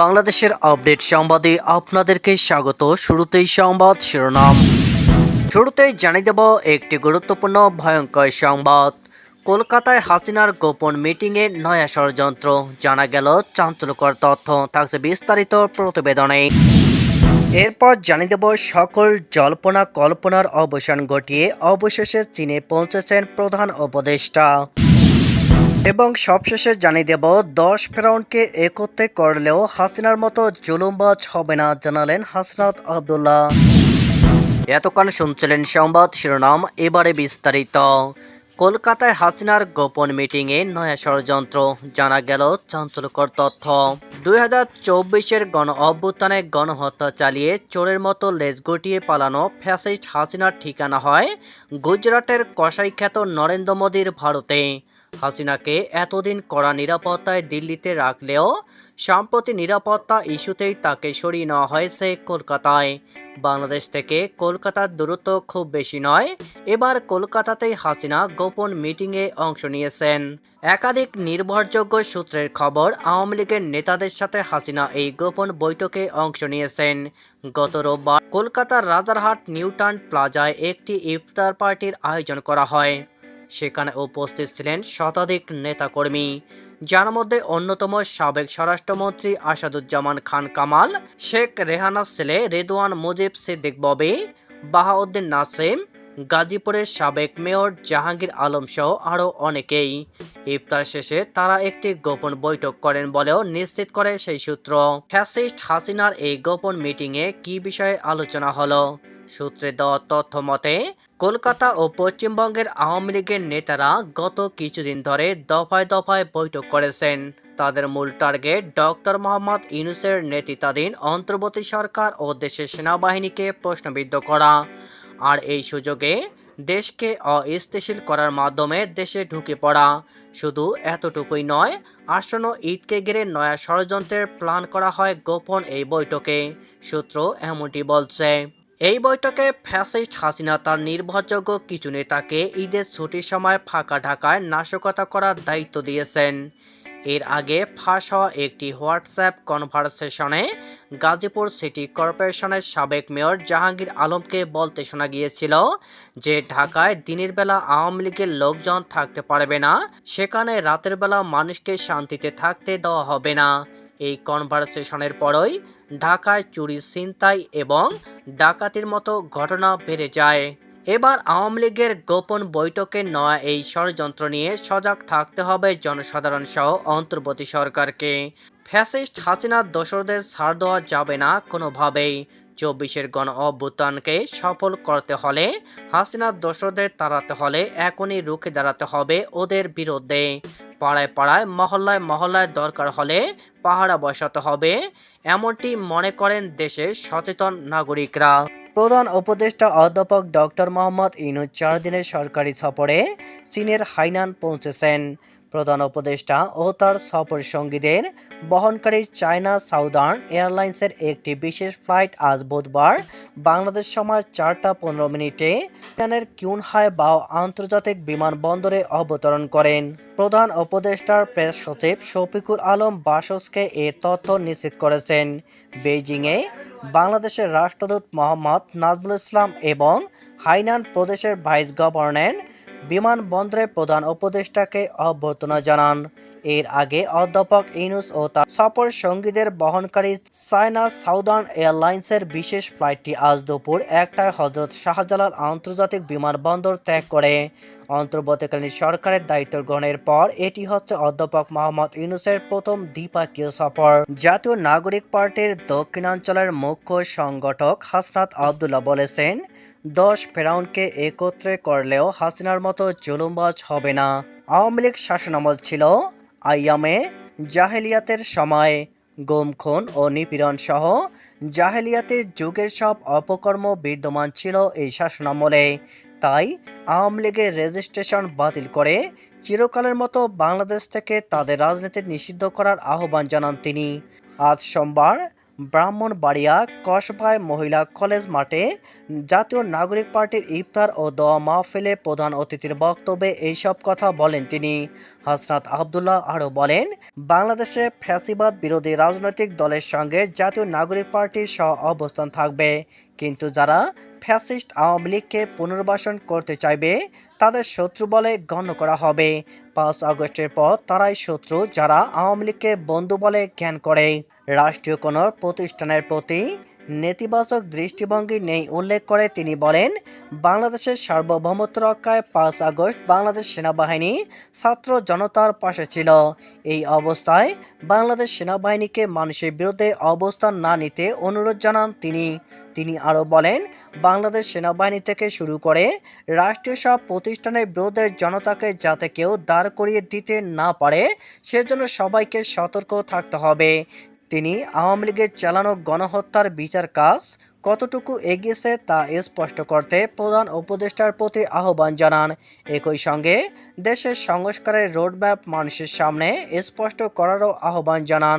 বাংলাদেশের আপডেট সংবাদে আপনাদেরকে স্বাগত। শুরুতেই সংবাদ শিরোনাম। শুরুতেই জানিয়ে দেব একটি গুরুত্বপূর্ণ ভয়ঙ্কর সংবাদ। কলকাতায় হাসিনার গোপন মিটিংয়ে নয়া ষড়যন্ত্র। জানা গেল, চাঞ্চল্যকর তথ্য থাকছে বিস্তারিত প্রতিবেদনে। এরপর জানিয়ে দেব, সকল জল্পনা কল্পনার অবসান ঘটিয়ে অবশেষে চীনে পৌঁছেছেন প্রধান উপদেষ্টা। এবং সবশেষে জানিয়ে দেব, দশ ফেরাউনকে একত্রে করলেও হাসিনার মতো জুলুমবাজ হবে না, জানালেন হাসনাত আবদুল্লাহ। এতক্ষণ শুনছিলেন সংবাদ শিরোনাম, এবারে বিস্তারিত। কলকাতায় হাসিনার গোপন মিটিংয়ে নয়া ষড়যন্ত্র, জানা গেল চাঞ্চল্যকর তথ্য। দুই হাজার চব্বিশের গণ অভ্যুত্থানে গণহত্যা চালিয়ে চোরের মতো লেজ গটিয়ে পালানো ফ্যাসিস্ট হাসিনার ঠিকানা হয় গুজরাটের কসাই খ্যাত নরেন্দ্র মোদীর ভারতে। হাসিনাকে এতদিন কড়া নিরাপত্তায় দিল্লিতে রাখলেও সাম্প্রতি নিরাপত্তা ইস্যুতেই তাকে সরিয়ে নেওয়া হয়েছে কলকাতায়। বাংলাদেশ থেকে কলকাতার দূরত্ব খুব বেশি নয়, এবার কলকাতাতেই হাসিনা গোপন মিটিংয়ে অংশ নিয়েছেন। একাধিক নির্ভরযোগ্য সূত্রের খবর, আওয়ামী লীগের নেতাদের সাথে হাসিনা এই গোপন বৈঠকে অংশ নিয়েছেন। গত রোববার কলকাতার রাজারহাট নিউটাউন প্লাজায় একটি ইফতার পার্টির আয়োজন করা হয়। সেখানে উপস্থিত ছিলেন শতাধিক নেতাকর্মী, যার মধ্যে অন্যতম সাবেক স্বরাষ্ট্রমন্ত্রী আসাদুজ্জামান খান কামাল, শেখ রেহানার ছেলে রেদওয়ান মুজিব সিদ্দিক ববি, বাহাউদ্দিন নাসিম, গাজীপুরের সাবেক মেয়র জাহাঙ্গীর আলম সহ আরও অনেকেই। ইফতার শেষে তারা একটি গোপন বৈঠক করেন বলেও নিশ্চিত করে সেই সূত্র। ফ্যাসিস্ট হাসিনার এই গোপন মিটিংয়ে কি বিষয়ে আলোচনা হলো? সূত্রে দেওয়া তথ্য মতে কলকাতা ও পশ্চিমবঙ্গের আওয়ামী লীগের নেতারা গত কিছুদিন ধরে দফায় দফায় বৈঠক করেছেন। তাদের মূল টার্গেট ডক্টর মোহাম্মদ ইউনুসের নেতৃত্বাধীন অন্তর্বর্তী সরকার ও দেশের সেনাবাহিনীকে প্রশ্নবিদ্ধ করা। আর এই সুযোগে দেশকে অস্থিতিশীল করার মাধ্যমে দেশে ঢুকে পড়া। শুধু এতটুকুই নয়, আসন্ন ঈদকে ঘিরে নয়া ষড়যন্ত্রের প্ল্যান করা হয় গোপন এই বৈঠকে। সূত্র এমনটি বলছে। এই বৈঠকে ফ্যাসিস্ট হাসিনা তার নির্ভরযোগ্য কিছু নেতাকে ঈদের ছুটির সময় ফাঁকা ঢাকায় নাশকতা করার দায়িত্ব দিয়েছেন। এর আগে ফাঁস হওয়া একটি হোয়াটসঅ্যাপ কনভারসেশনে গাজীপুর সিটি কর্পোরেশনের সাবেক মেয়র জাহাঙ্গীর আলমকে বলতে শোনা গিয়েছিল যে ঢাকায় দিনের বেলা আওয়ামী লীগের লোকজন থাকতে পারবে না, সেখানে রাতের বেলা মানুষকে শান্তিতে থাকতে দেওয়া হবে না। এই কনভারসেশনের পরই ঢাকায় চুরি ছিনতাই এবং ডাকাতির মতো ঘটনা বেড়ে যায়। এবার আওয়ামী লীগের গোপন বৈঠকে নয়া এই ষড়যন্ত্র নিয়ে সজাগ থাকতে হবে জনসাধারণ সহ অন্তর্বর্তী সরকারকে। ফ্যাসিস্ট হাসিনার দোসরদের ছাড় দেওয়া যাবে না কোনোভাবেই। চব্বিশের গণ অভ্যুত্থানকে সফল করতে হলে হাসিনার দোসরদের তাড়াতে হলে এখনই রুখে দাঁড়াতে হবে ওদের বিরুদ্ধে। পাড়ায় পাড়ায়, মহল্লায় মহল্লায় দরকার হলে পাহারা বসাতে হবে। এমনটি মনে করেন দেশের সচেতন নাগরিকরা। প্রধান উপদেষ্টা অধ্যাপক ডক্টর মোহাম্মদ ইনু চার দিনের সরকারি সফরে চীনের হাইনান পৌঁছেছেন। প্রধান উপদেষ্টা ও তার সফর সঙ্গীদের বহনকারী চায়না সাউদার্ন এয়ারলাইন্সের একটি বিশেষ ফ্লাইট আজ বুধবার বাংলাদেশ সময় চারটা পনেরো মিনিটে ইরানের কিউনহাই বাও আন্তর্জাতিক বিমানবন্দরে অবতরণ করেন। প্রধান উপদেষ্টার প্রেস সচিব শফিকুর আলম বাসসকে এ তথ্য নিশ্চিত করেছেন। বেইজিংয়ে বাংলাদেশের রাষ্ট্রদূত মোহাম্মদ নাজমুল ইসলাম এবং হাইনান প্রদেশের ভাইস গভর্নর বিমানবন্দরে প্রধান উপদেষ্টাকে অভ্যর্থনা জানান। এর আগে অধ্যাপক ইনুস ও তার সফর সঙ্গীদের বহনকারী চায়না সাউদার্ন এয়ারলাইন্সের বিশেষ ফ্লাইটটি আজ দুপুর একটায় হজরত শাহজালাল আন্তর্জাতিক বিমানবন্দর ত্যাগ করে। অন্তর্বর্তীকালীন সরকারের দায়িত্ব গ্রহণের পর এটি হচ্ছে অধ্যাপক মোহাম্মদ ইউনুসের প্রথম দ্বিপাক্ষীয় সফর। জাতীয় নাগরিক পার্টির দক্ষিণাঞ্চলের মুখ্য সংগঠক হাসনাত আবদুল্লাহ বলেছেন দশ ফেরাউনকে একত্রে করলেও হাসিনার মতো জুলুমবাজ হবে না। আওয়ামী লীগ শাসনামল ছিল আইয়ামে জাহেলিয়াতের সময়। গুম, খুন ও নিপীড়ন সহ জাহেলিয়াতের যুগের সব অপকর্ম বিদ্যমান ছিল এই শাসনামলে। তাই আওয়ামী লীগের রেজিস্ট্রেশন বাতিল করে চিরকালের মতো বাংলাদেশ থেকে তাদের রাজনীতি নিষিদ্ধ করার আহ্বান জানান তিনি। আজ সোমবার ব্রাহ্মণবাড়িয়া কসবায় মহিলা কলেজ মাঠে জাতীয় নাগরিক পার্টির ইফতার ও দোয়া মাহফিলে প্রধান অতিথির বক্তব্যে এইসব কথা বলেন তিনি। হাসনাত আবদুল্লাহ আরও বলেন, বাংলাদেশে ফ্যাসিবাদ বিরোধী রাজনৈতিক দলের সঙ্গে জাতীয় নাগরিক পার্টির সহ অবস্থান থাকবে, কিন্তু যারা ফ্যাসিস্ট আওয়ামী লীগকে পুনর্বাসন করতে চাইবে, তাদের শত্রু বলে গণ্য করা হবে। পাঁচ আগস্টের পর তারাই শত্রু যারা আওয়ামী লীগকে বন্ধু বলে জ্ঞান করে। রাষ্ট্রীয় কোনো প্রতিষ্ঠানের প্রতি নেতিবাচক দৃষ্টিভঙ্গি নেই উল্লেখ করে তিনি বলেন, বাংলাদেশের সার্বভৌমত্ব রক্ষায় পাঁচ আগস্ট বাংলাদেশ সেনাবাহিনী ছাত্র জনতার পাশে ছিল। এই অবস্থায় বাংলাদেশ সেনাবাহিনীকে মানুষের বিরুদ্ধে অবস্থান না নিতে অনুরোধ জানান তিনি। তিনি আরও বলেন, বাংলাদেশ সেনাবাহিনী থেকে শুরু করে রাষ্ট্রীয় সব প্রতিষ্ঠানের বিরুদ্ধে জনতাকে যাতে কেউ দাঁড় করিয়ে দিতে না পারে, সেজন্য সবাইকে সতর্ক থাকতে হবে। তিনি আওয়ামী লীগের চালানো গণহত্যার বিচার কাজ কতটুকু এগিয়েছে তা স্পষ্ট করতে প্রধান উপদেষ্টার প্রতি আহ্বান জানান। একই সঙ্গে দেশের সংস্কারের রোডম্যাপ মানুষের সামনে স্পষ্ট করারও আহ্বান জানান।